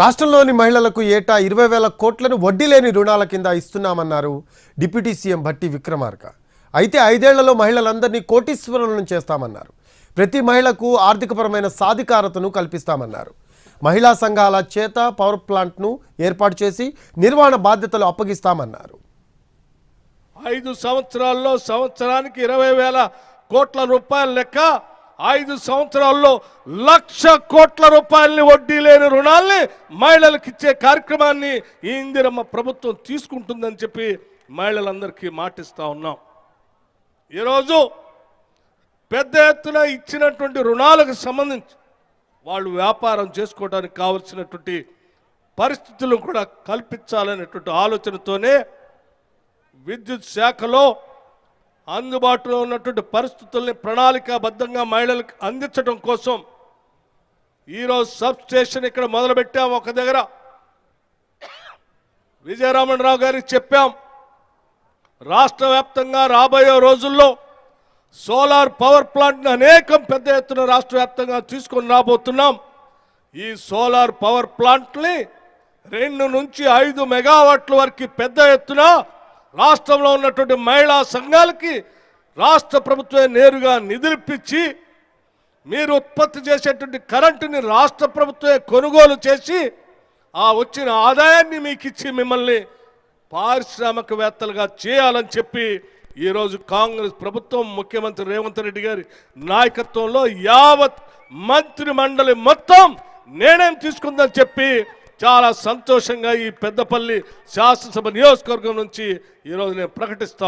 రాష్ట్రంలోని మహిళలకు ఏటా ఇరవై వేల కోట్లను వడ్డీ లేని రుణాల కింద ఇస్తున్నామన్నారు డిప్యూటీ సీఎం భట్టి విక్రమార్క. అయితే ఐదేళ్ళలో మహిళలందరినీ కోటీశ్వరులను చేస్తామన్నారు. ప్రతి మహిళకు ఆర్థికపరమైన సాధికారతను కల్పిస్తామన్నారు. మహిళా సంఘాల చేత పవర్ ప్లాంట్ను ఏర్పాటు చేసి నిర్వహణ బాధ్యతలు అప్పగిస్తామన్నారు. ఐదు సంవత్సరాల్లో సంవత్సరానికి ఇరవై వేల కోట్ల రూపాయల లెక్క ఐదు సంవత్సరాల్లో లక్ష కోట్ల రూపాయలని వడ్డీ లేని రుణాల్ని మహిళలకు ఇచ్చే కార్యక్రమాన్ని ఈ ఇందిరమ్మ ప్రభుత్వం తీసుకుంటుందని చెప్పి మహిళలందరికీ మాటిస్తూ ఉన్నాం. ఈరోజు పెద్ద ఎత్తున ఇచ్చినటువంటి రుణాలకు సంబంధించి వాళ్ళు వ్యాపారం చేసుకోవడానికి కావలసినటువంటి పరిస్థితులను కూడా కల్పించాలనేటువంటి ఆలోచనతోనే విద్యుత్ శాఖలో అందుబాటులో ఉన్నటువంటి పరిస్థితుల్ని ప్రణాళికాబద్ధంగా మహిళలకు అందించడం కోసం ఈరోజు సబ్ స్టేషన్ ఇక్కడ మొదలుపెట్టాం ఒక దగ్గర. విజయరామణరావు గారికి చెప్పాం రాష్ట్ర వ్యాప్తంగా రాబోయే రోజుల్లో సోలార్ పవర్ ప్లాంట్ని అనేకం పెద్ద ఎత్తున రాష్ట్ర వ్యాప్తంగా తీసుకొని రాబోతున్నాం. ఈ సోలార్ పవర్ ప్లాంట్ని రెండు నుంచి ఐదు మెగావాట్ల వరకు పెద్ద ఎత్తున రాష్ట్రంలో ఉన్నటువంటి మహిళా సంఘాలకి రాష్ట్ర ప్రభుత్వమే నేరుగా నిధులిప్పించి మీరు ఉత్పత్తి చేసేటువంటి కరెంటుని రాష్ట్ర ప్రభుత్వమే కొనుగోలు చేసి ఆ వచ్చిన ఆదాయాన్ని మీకు ఇచ్చి మిమ్మల్ని పారిశ్రామికవేత్తలుగా చేయాలని చెప్పి ఈరోజు కాంగ్రెస్ ప్రభుత్వం ముఖ్యమంత్రి రేవంత్ రెడ్డి గారి నాయకత్వంలో యావత్ మంత్రి మండలి మొత్తం నిర్ణయం తీసుకుందని చెప్పి చాలా సంతోషంగా ఈ పెద్దపల్లి శాసనసభ నియోజకవర్గం నుంచి ఈరోజు నేను ప్రకటిస్తా